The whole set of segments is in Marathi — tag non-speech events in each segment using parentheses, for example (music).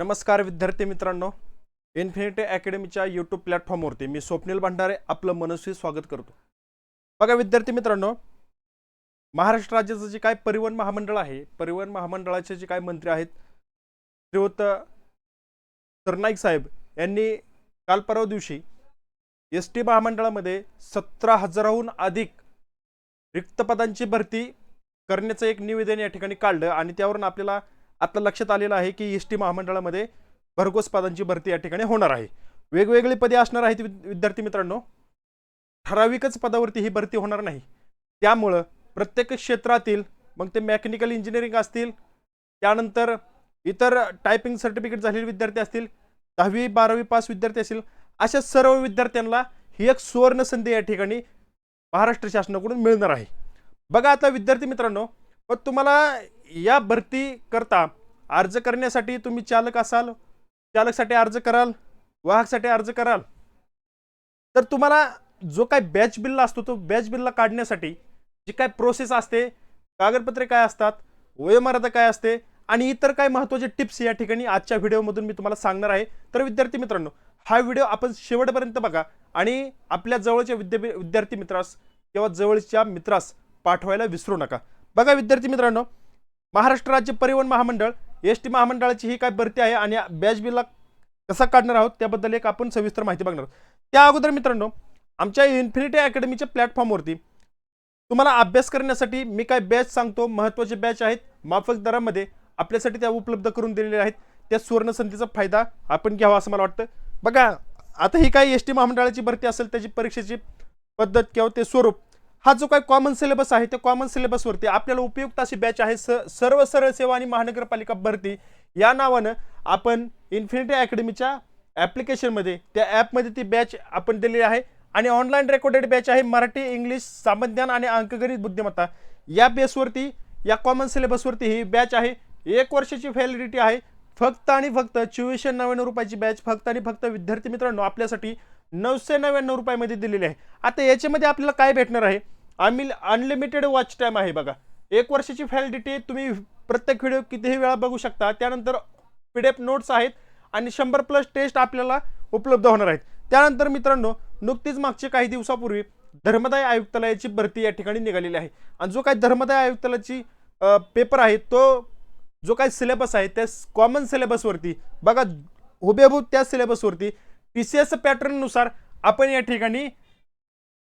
नमस्कार विद्यार्थी मित्रांनो. इन्फिनिटी अकॅडमीच्या यूट्यूब प्लॅटफॉर्मवरती मी स्वप्नील भंडारे आपलं मनस्वी स्वागत करतो. बघा विद्यार्थी मित्रांनो महाराष्ट्र राज्याचं जे काय परिवहन महामंडळ आहे परिवहन महामंडळाचे जे काय मंत्री आहेत श्रीयुत सरनाईक साहेब यांनी काल परवा दिवशी एस टी महामंडळामध्ये सतरा हजाराहून अधिक रिक्त पदांची भरती करण्याचं एक निवेदन या ठिकाणी काढलं आणि त्यावरून आपल्याला आता लक्षात आलेलं आहे की एस टी महामंडळामध्ये भरघोस पदांची भरती या ठिकाणी होणार आहे. वेगवेगळी पदे असणार आहेत विद्यार्थी मित्रांनो. ठराविकच पदावरती ही भरती होणार नाही. त्यामुळं प्रत्येक क्षेत्रातील मग ते मेकॅनिकल इंजिनिअरिंग असतील त्यानंतर इतर टायपिंग सर्टिफिकेट झालेले विद्यार्थी असतील दहावी बारावी पास विद्यार्थी असतील अशा सर्व विद्यार्थ्यांना ही एक सुवर्ण संधी या ठिकाणी महाराष्ट्र शासनाकडून मिळणार आहे. बघा आता विद्यार्थी मित्रांनो पण तुम्हाला या भरती करता अर्ज करण्यासाठी तुम्ही चालक असाल चालकसाठी अर्ज कराल वाहकसाठी अर्ज कराल. तर तुम्हाला जो काय बॅच बिलला असतो तो बॅच बिलला काढण्यासाठी जी काय प्रोसेस असते कागदपत्रे काय असतात वयोमर्यादा काय असते आणि इतर काय महत्त्वाचे टिप्स या ठिकाणी आजच्या व्हिडिओमधून मी तुम्हाला सांगणार आहे. तर विद्यार्थी मित्रांनो हा व्हिडिओ आपण शेवटपर्यंत बघा आणि आपल्या जवळच्या विद्या विद्यार्थी मित्रास किंवा जवळच्या मित्रास पाठवायला विसरू नका. बघा विद्यार्थी मित्रांनो महाराष्ट्र राज्य परिवहन महामंडळ एस टी महामंडळाची ही काय भरती आहे आणि बॅच बिलला कसा काढणार आहोत त्याबद्दल एक आपण सविस्तर माहिती बघणार आहोत. त्या अगोदर मित्रांनो आमच्या इन्फिनिटी अकॅडमीच्या प्लॅटफॉर्मवरती तुम्हाला अभ्यास करण्यासाठी मी काय बॅच सांगतो महत्त्वाचे बॅच आहेत माफक दरामध्ये आपल्यासाठी त्या उपलब्ध करून दिलेल्या आहेत त्या सुवर्णसंधीचा फायदा आपण घ्यावा असं मला वाटतं. बघा आता ही काय एस टी महामंडळाची भरती असेल त्याची परीक्षेची पद्धत किंवा ते स्वरूप हा जो काय कॉमन सिलेबस आहे त्या कॉमन सिलेबसवरती आपल्याला उपयुक्त अशी बॅच आहे स सर्व सरळ सेवा आणि महानगरपालिका भरती. या नावानं आपण इन्फिनिटी अकॅडमीच्या ॲप्लिकेशनमध्ये त्या ॲपमध्ये ती बॅच आपण दिलेली आहे आणि ऑनलाईन रेकॉर्डेड बॅच आहे मराठी इंग्लिश सामान्यज्ञान आणि अंकगणित बुद्धिमत्ता. या बेसवरती या कॉमन सिलेबसवरती ही बॅच आहे. एक वर्षाची व्हॅलिडिटी आहे. फक्त आणि फक्त चोवीसशे नव्याण्णव रुपयाची बॅच फक्त आणि फक्त विद्यार्थी मित्रांनो आपल्यासाठी नऊशे नव्याण्णव रुपयामध्ये दिलेली आहे. आता याच्यामध्ये आपल्याला काय भेटणार आहे? आम्ही अनलिमिटेड वॉच टाईम आहे बघा. एक वर्षाची व्हॅलिडिटी तुम्ही प्रत्येक व्हिडिओ कितीही वेळा बघू शकता. त्यानंतर पी डी एफ नोट्स आहेत आणि शंभर प्लस टेस्ट आपल्याला उपलब्ध होणार आहेत. त्यानंतर मित्रांनो नुकतीच मागचे काही दिवसापूर्वी धर्मदाय आयुक्तालयाची भरती या ठिकाणी निघालेली आहे. आणि जो काही धर्मदाय आयुक्तालयाची पेपर आहे तो जो काही सिलेबस आहे त्या कॉमन सिलेबसवरती बघा हुबेहूब त्या सिलेबसवरती टी सी एस पॅटर्ननुसार आपण या ठिकाणी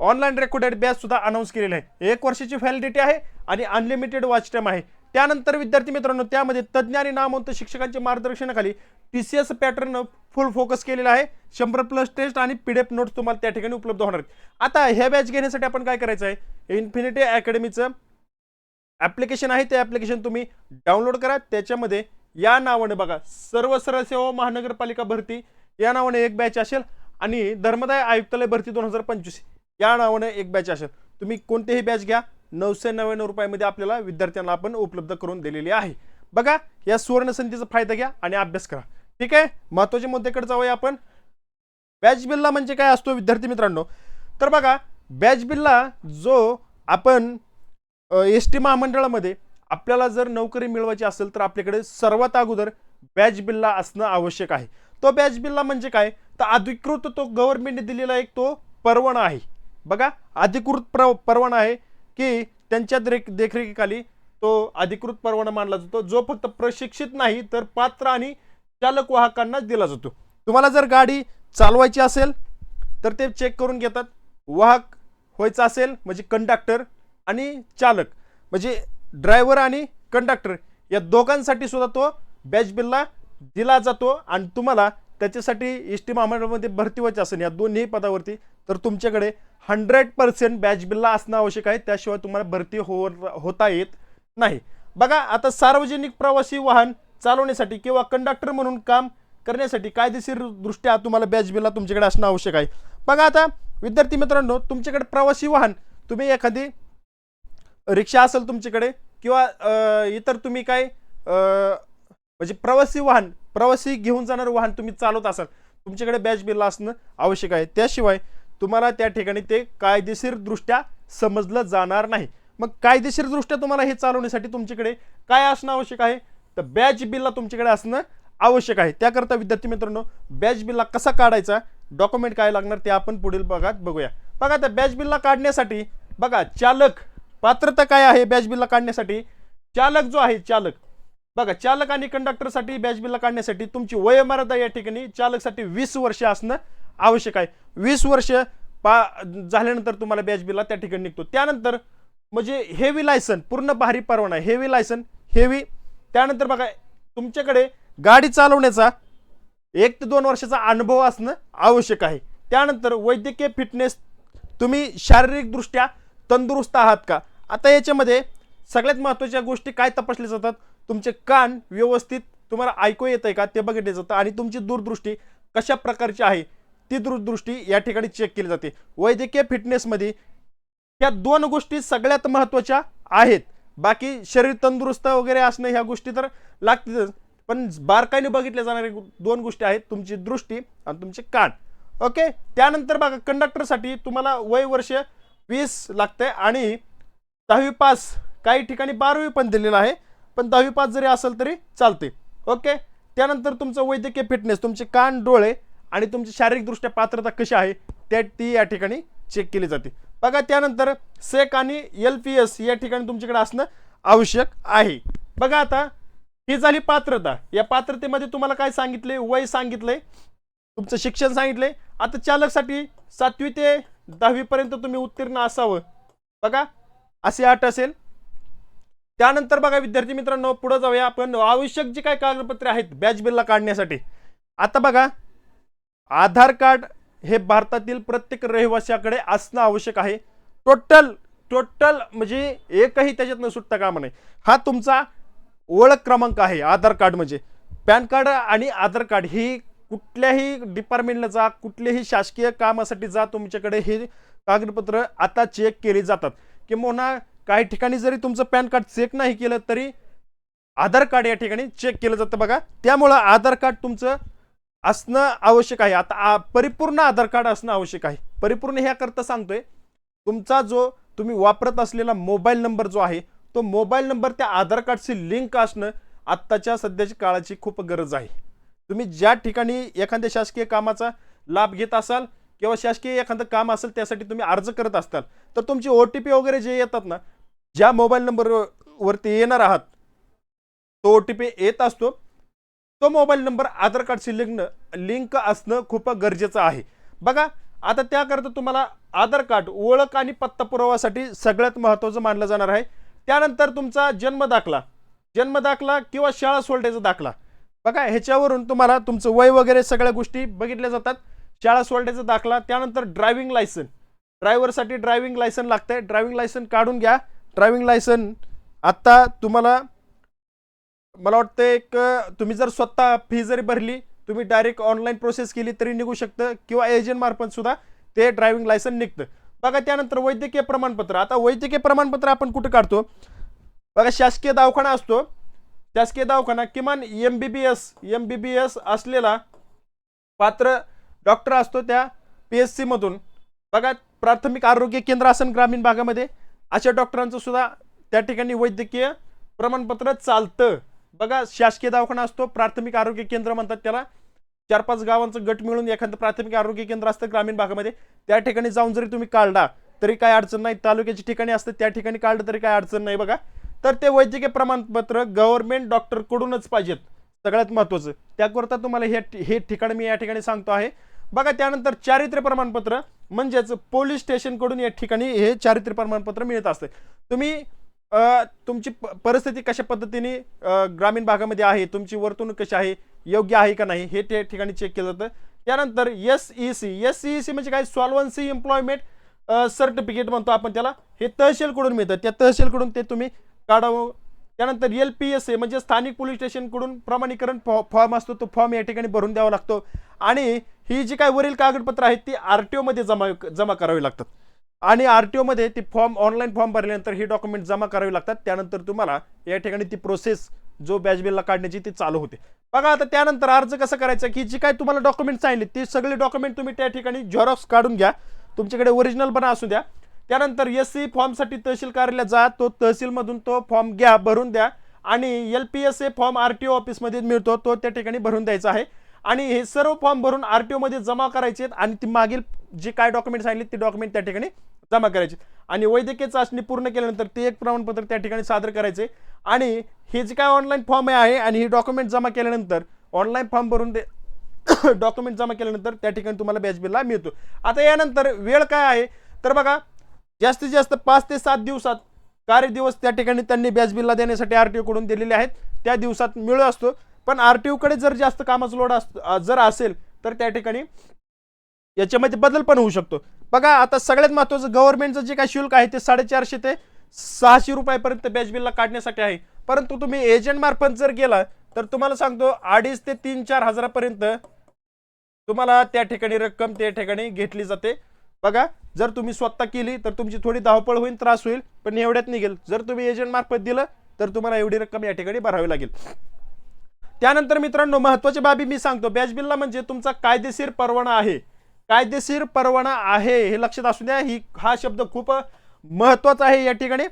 ऑनलाईन रेकॉर्डेड बॅच सुद्धा अनाऊन्स केलेली आहे. एक वर्षाची व्हॅलिडिटी आहे आणि अनलिमिटेड वॉच टाईम आहे. त्यानंतर विद्यार्थी मित्रांनो त्यामध्ये तज्ज्ञ आणि नामवंत शिक्षकांच्या मार्गदर्शनाखाली T C S pattern full focus केलेला आहे. शंभर प्लस टेस्ट आणि पी डी एफ नोट्स तुम्हाला त्या ठिकाणी उपलब्ध होणार आहेत. आता ह्या बॅच घेण्यासाठी आपण काय करायचं आहे? इन्फिनिटी अकॅडमीचं ॲप्लिकेशन आहे. ते ॲप्लिकेशन तुम्ही डाउनलोड करा. त्याच्यामध्ये या नावाने बघा सर्व सरळ सेवा महानगरपालिका भरती. या नावाने एक बॅच असेल आणि धर्मदाय आयुक्तालय भरती दोन हजार पंचवीस. या नावाने एक बॅच असेल. तुम्ही कोणतेही बॅच घ्या. नऊशे नव्याण्णव रुपयामध्ये आपल्याला विद्यार्थ्यांना आपण उपलब्ध करून दिलेली आहे. बघा या सुवर्ण संधीचा फायदा घ्या आणि अभ्यास करा. ठीक आहे? महत्त्वाच्या मुद्द्याकडे जाऊया आपण. बॅच बिलला म्हणजे काय असतो विद्यार्थी मित्रांनो? तर बघा बॅच बिलला जो आपण एस टी महामंडळामध्ये आपल्याला जर नोकरी मिळवायची असेल तर आपल्याकडे सर्वात अगोदर बॅच बिलला असणं आवश्यक आहे. तो बॅच बिलला म्हणजे काय? तर अधिकृत तो गव्हर्नमेंटने दिलेला एक तो परवाना आहे. बघा अधिकृत प्र परवाना आहे की त्यांच्या देख देखरेखीखाली तो अधिकृत परवाना मानला जातो. जो फक्त प्रशिक्षित नाही तर पात्र आणि चालक वाहकांनाच दिला जातो. तुम्हाला जर गाडी चालवायची असेल तर ते चेक करून घेतात. वाहक व्हायचं असेल म्हणजे कंडक्टर आणि चालक. म्हणजे ड्रायव्हर आणि कंडक्टर या दोघांसाठी सुद्धा तो बॅच बिलला दिला जातो. आणि तुम्हाला त्याच्यासाठी एस टी महामंडळामध्ये भरती व्हायची असेल या दोन्ही पदावरती तर तुमच्याकडे हंड्रेड पर्सेंट बॅच बिलला असणं आवश्यक आहे. त्याशिवाय तुम्हाला भरती हो होता येत नाही. बघा आता सार्वजनिक प्रवासी वाहन चालवण्यासाठी किंवा कंडक्टर म्हणून काम करण्यासाठी कायदेशीर दृष्ट्या तुम्हाला बॅच बिलला तुमच्याकडे असणं आवश्यक आहे. बघा आता विद्यार्थी मित्रांनो तुमच्याकडे प्रवासी वाहन तुम्ही एखादी रिक्षा असेल तुमच्याकडे किंवा इतर तुम्ही काय म्हणजे प्रवासी वाहन प्रवासी घेऊन जाणारं वाहन तुम्ही चालवत असाल तुमच्याकडे बॅच बिल असणं आवश्यक आहे. त्याशिवाय तुम्हाला त्या ठिकाणी ते कायदेशीरदृष्ट्या समजलं जाणार नाही. मग कायदेशीरदृष्ट्या तुम्हाला हे चालवण्यासाठी तुमच्याकडे काय असणं आवश्यक आहे? तर बॅच बिलला तुमच्याकडे असणं आवश्यक आहे. त्याकरता विद्यार्थी मित्रांनो बॅच बिलला कसा काढायचा? डॉक्युमेंट काय लागणार ते आपण पुढील भागात बघूया. बघा त्या बॅच बिलला काढण्यासाठी बघा चालक पात्रता काय आहे बॅच बिलला काढण्यासाठी? चालक जो आहे चालक बघा चालक आणि कंडक्टरसाठी बॅच बिल काढण्यासाठी तुमची वयोमर्यादा या ठिकाणी चालकसाठी वीस वर्ष असणं आवश्यक आहे. वीस वर्ष पा झाल्यानंतर तुम्हाला बॅच बिलला त्या ठिकाणी निघतो. त्यानंतर म्हणजे हेवी लायसन पूर्ण भारी परवाना हेवी लायसन हेवी त्यानंतर बघा तुमच्याकडे गाडी चालवण्याचा एक ते दोन वर्षाचा अनुभव असणं आवश्यक आहे. त्यानंतर वैद्यकीय फिटनेस तुम्ही शारीरिकदृष्ट्या तंदुरुस्त आहात का? आता याच्यामध्ये सगळ्यात महत्त्वाच्या गोष्टी काय तपासल्या जातात? तुमचे कान व्यवस्थित तुम्हाला ऐकू येत आहे का ते बघितले जातं आणि तुमची दूरदृष्टी कशा प्रकारची आहे ती दूरदृष्टी या ठिकाणी चेक केली जाते. वैद्यकीय फिटनेसमध्ये ह्या दोन गोष्टी सगळ्यात महत्त्वाच्या आहेत. बाकी शरीर तंदुरुस्त वगैरे असणं ह्या गोष्टी तर लागतीलच. पण बारकाईने बघितल्या जाणाऱ्या दोन गोष्टी आहेत तुमची दृष्टी आणि तुमचे कान. ओके? त्यानंतर बघा कंडक्टरसाठी तुम्हाला वय वर्ष वीस लागतंय आणि दहावी पास काही ठिकाणी बारावी पण दिलेलं आहे. पण दहावी पास जरी असेल तरी चालते ओके त्यानंतर तुमचं वैद्यकीय फिटनेस तुमचे कान डोळे आणि तुमची शारीरिकदृष्ट्या पात्रता कशी आहे त्या ती या ठिकाणी चेक केली जाते. बघा त्यानंतर सेक आणि एल पी एस या ठिकाणी तुमच्याकडे असणं आवश्यक आहे. बघा आता ही झाली पात्रता. या पात्रतेमध्ये तुम्हाला काय सांगितले? वय सांगितले. तुमचं शिक्षण सांगितले. आता चालकसाठी सातवी ते दहावीपर्यंत तुम्ही उत्तीर्ण असावं. बघा असे अट असेल. त्यानंतर बघा विद्यार्थी मित्रांनो पुढे जाऊया आपण. आवश्यक जी काय कागदपत्रे आहेत बॅच बिलला काढण्यासाठी. आता बघा आधार कार्ड हे भारतातील प्रत्येक रहिवाशाकडे असणं आवश्यक आहे. टोटल टोटल म्हणजे एकही त्याच्यातनं सुटता कामा नाही. हा तुमचा ओळख क्रमांक आहे आधार कार्ड म्हणजे. पॅन कार्ड आणि आधार कार्ड ही कुठल्याही डिपार्टमेंटला जा कुठल्याही शासकीय कामासाठी जा तुमच्याकडे हे कागदपत्र आता चेक केली जातात. किंवा काही ठिकाणी जरी तुमचं पॅन कार्ड चेक नाही केलं तरी आधार कार्ड या ठिकाणी चेक केलं जातं बघा. त्यामुळं आधार कार्ड तुमचं असणं आवश्यक आहे. आता आ- परिपूर्ण आधार कार्ड असणं आवश्यक आहे. परिपूर्ण ह्याकरता सांगतोय तुमचा जो तुम्ही वापरत असलेला मोबाईल नंबर जो आहे तो मोबाईल नंबर त्या आधार कार्डशी लिंक असणं आत्ताच्या सध्याची काळाची खूप गरज आहे. तुम्ही ज्या ठिकाणी एखाद्या शासकीय कामाचा लाभ घेत असाल किंवा शासकीय एखादं काम असेल त्यासाठी तुम्ही अर्ज करत असताल तर तुमची ओ टी पी वगैरे जे येतात ना ज्या मोबाईल नंबरवरती येणार आहात तो ओ टी पी येत असतो. तो मोबाईल नंबर आधार कार्डशी लिंक लिंक असणं खूप गरजेचं आहे. बघा आता त्याकरता तुम्हाला आधार कार्ड ओळख आणि पत्ता पुरावासाठी सगळ्यात महत्त्वाचं मानलं जाणार आहे. त्यानंतर तुमचा जन्म दाखला जन्म दाखला किंवा शाळा सोडण्याचा दाखला. बघा ह्याच्यावरून तुम्हाला तुमचं वय वगैरे सगळ्या गोष्टी बघितल्या जातात. शाळा सोडण्याचा दाखला त्यानंतर ड्रायव्हिंग लायसन. ड्रायव्हरसाठी ड्रायव्हिंग लायसन लागतंय. ड्रायव्हिंग लायसन काढून घ्या. Driving licence. आत्ता तुम्हाला मला वाटतं एक तुम्ही जर स्वतः फी जरी भरली तुम्ही डायरेक्ट ऑनलाईन प्रोसेस केली तरी निघू शकतं किंवा एजंट मार्फत सुद्धा ते ड्रायव्हिंग लायसन निघतं. बघा त्यानंतर वैद्यकीय प्रमाणपत्र. आता वैद्यकीय प्रमाणपत्र आपण कुठं काढतो? बघा शासकीय दवाखाना असतो. शासकीय दवाखाना किमान M B B S M B B S असलेला पात्र डॉक्टर असतो त्या पी एस सीमधून बघा प्राथमिक आरोग्य केंद्र असेल ग्रामीण भागामध्ये. अशा डॉक्टरांचं सुद्धा त्या ठिकाणी वैद्यकीय प्रमाणपत्र चालतं. बघा शासकीय दवाखाना असतो प्राथमिक आरोग्य केंद्र म्हणतात त्याला. चार पाच गावांचं गट मिळून एखादं प्राथमिक आरोग्य केंद्र असतं ग्रामीण भागामध्ये. त्या ठिकाणी जाऊन जरी तुम्ही काढला तरी काय अडचण नाही. तालुक्याची ठिकाणी असतं त्या ठिकाणी काढलं तरी काय अडचण नाही बघा. तर ते वैद्यकीय प्रमाणपत्र गव्हर्नमेंट डॉक्टरकडूनच पाहिजेत. सगळ्यात महत्त्वाचं. त्याकरता तुम्हाला हे हे ठिकाण मी या ठिकाणी सांगतो आहे. बघा त्यानंतर चारित्र्य प्रमाणपत्र म्हणजेच पोलीस स्टेशनकडून या ठिकाणी हे चारित्र्य प्रमाणपत्र मिळत असते. तुम्ही तुमची प- परिस्थिती कशा पद्धतीने ग्रामीण भागामध्ये आहे तुमची वर्तणूक कशी आहे योग्य आहे का नाही हे त्या ठिकाणी चेक केलं जातं. त्यानंतर S E C S E C म्हणजे काय? सॉल्वन्सी एम्प्लॉयमेंट सर्टिफिकेट म्हणतो आपण त्याला. हे तहसीलकडून मिळतं. त्या तहसीलकडून ते तुम्ही काढावं त्यानंतर एल पी एस ए म्हणजे स्थानिक पोलीस स्टेशनकडून प्रमाणीकरण फॉ फॉर्म असतो तो फॉर्म या ठिकाणी भरून द्यावा लागतो. आणि ही जी काय वरील कागदपत्र आहेत ती आर टी ओमध्ये जमा जमा करावी लागतात. आणि आर टी ओमध्ये ती फॉर्म ऑनलाईन फॉर्म भरल्यानंतर ही डॉक्युमेंट जमा करावी लागतात. त्यानंतर तुम्हाला या ठिकाणी ती प्रोसेस जो बॅच बिलला काढण्याची ती चालू होते. बघा आता त्यानंतर अर्ज कसं करायचा की जी काय तुम्हाला डॉक्युमेंट सांगितले ती सगळी डॉक्युमेंट तुम्ही त्या ठिकाणी झेरॉक्स काढून घ्या. तुमच्याकडे ओरिजिनल पण असू द्या. त्यानंतर एस सी फॉर्मसाठी तहसील कार्यालयात जा तो तहसीलमधून तो फॉर्म घ्या भरून द्या. आणि L P S A form R T O ऑफिसमध्ये मिळतो तो त्या ठिकाणी भरून द्यायचा आहे. आणि हे सर्व फॉर्म भरून आर टी ओमध्ये जमा करायचे आहेत आणि ती मागील जे काय डॉक्युमेंट सांगितले ते डॉक्युमेंट त्या ठिकाणी जमा करायचे आणि वैद्यकीय चाचणी पूर्ण केल्यानंतर ते एक प्रमाणपत्र त्या ठिकाणी सादर करायचे आणि हे जे काय ऑनलाईन फॉर्म आहे आणि हे डॉक्युमेंट जमा केल्यानंतर ऑनलाईन फॉर्म भरून ते डॉक्युमेंट (coughs) जमा केल्यानंतर त्या ठिकाणी तुम्हाला बॅच बिलला मिळतो. आता यानंतर वेळ काय आहे? तर बघा जास्तीत जास्त पाच ते सात दिवसात कार्यदिवस त्या ठिकाणी त्यांनी बॅच बिलला देण्यासाठी आर टी ओकडून दिलेले आहेत. त्या दिवसात मिळू असतो. पण आर टी ओकडे जर जास्त कामाचा लोड अस जर असेल तर त्या ठिकाणी याच्यामध्ये बदल पण होऊ शकतो. बघा आता सगळ्यात महत्त्वाचं गव्हर्नमेंटचं जे काय शुल्क आहे ते साडेचारशे ते सहाशे रुपयापर्यंत बॅच बिलला काढण्यासाठी आहे. परंतु तुम्ही एजंट मार्फत जर गेला तर तुम्हाला सांगतो अडीच ते तीन चार हजारापर्यंत तुम्हाला त्या ठिकाणी रक्कम त्या ठिकाणी घेतली जाते. बघा जर तुम्ही स्वतः केली तर तुमची थोडी धावपळ होईल त्रास होईल पण एवढ्यात निघेल. जर तुम्ही एजंट मार्फत दिलं तर तुम्हाला एवढी रक्कम या ठिकाणी भरावी लागेल. त्यानंतर मित्रांनो महत्वाची बाबी मी सांगतो. बॅच बिलला म्हणजे तुमचा कायदेशीर परवाना आहे. कायदेशीर परवाना आहे हे लक्षात असू द्या. ही हा शब्द खूप महत्त्वाचा आहे या ठिकाणी.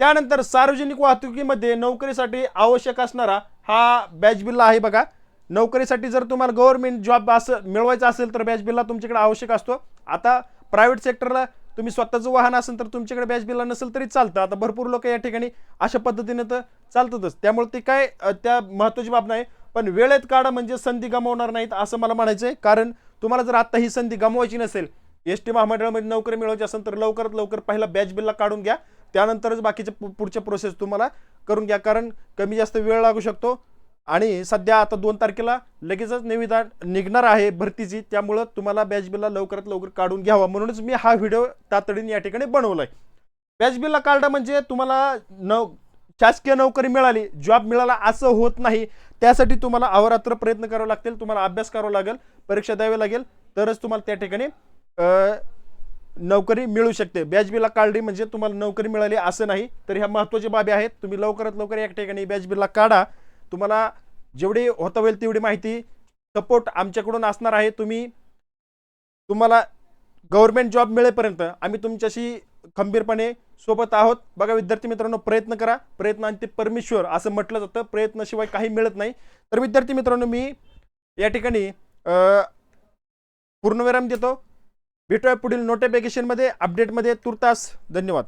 त्यानंतर सार्वजनिक वाहतुकीमध्ये नोकरीसाठी आवश्यक असणारा हा बॅच बिल्ला आहे बघा. नोकरीसाठी जर तुम्हाला गव्हर्नमेंट जॉब असं मिळवायचा असेल तर बॅच बिल्ला तुमच्याकडे आवश्यक असतो. आता प्रायव्हेट सेक्टरला तुम्ही स्वतःचं वाहन असेल तर तुमच्याकडे बॅच बिला नसेल तरी चालतं. आता भरपूर लोक या ठिकाणी अशा पद्धतीने तर चालतातच. त्यामुळे ते काय त्या महत्त्वाची बाब नाही. पण वेळेत काढा म्हणजे संधी गमावणार नाहीत असं मला म्हणायचं आहे कारण तुम्हाला जर आत्ता ही संधी गमवायची नसेल एस टी महामंडळामध्ये नोकरी मिळवायची असेल तर लवकरात लवकर पहिला बॅच बिलला काढून घ्या. त्यानंतरच बाकीच्या पु- पुढच्या प्रोसेस तुम्हाला करून घ्या. कारण कमी जास्त वेळ लागू शकतो. आणि सध्या आता दोन तारखेला लगेचच निविदा निघणार आहे भरतीची. त्यामुळं तुम्हाला बॅच बिलला लवकरात लवकर काढून घ्यावा. म्हणूनच मी हा व्हिडिओ तातडीने या ठिकाणी बनवला आहे बॅच बिलला काढणं म्हणजे तुम्हाला नव शासकीय नोकरी मिळाली जॉब मिळाला असं होत नाही. त्यासाठी तुम्हाला अवरात्र प्रयत्न करावे लागतील तुम्हाला अभ्यास करावा लागेल परीक्षा द्यावी लागेल तरच तुम्हाला त्या ठिकाणी नोकरी मिळू शकते. बॅच बिलला काढली म्हणजे तुम्हाला नोकरी मिळाली असं नाही तर ह्या महत्त्वाच्या बाबी आहेत. तुम्ही लवकरात लवकर या ठिकाणी बॅच बिलला काढा. तुम्हाला जेवढी होता होईल तेवढी माहिती सपोर्ट आमच्याकडून असणार आहे. तुम्ही तुम्हाला गव्हर्नमेंट जॉब मिळेपर्यंत आम्ही तुमच्याशी खंबीरपणे सोबत आहोत. बघा विद्यार्थी मित्रांनो प्रयत्न करा. प्रयत्न आणि ते परमेश्वर असं म्हटलं जातं. प्रयत्नाशिवाय काही मिळत नाही. तर विद्यार्थी मित्रांनो मी या ठिकाणी पूर्णविराम देतो. भेटूया पुढील नोटिफिकेशनमध्ये अपडेटमध्ये तुर्तास धन्यवाद.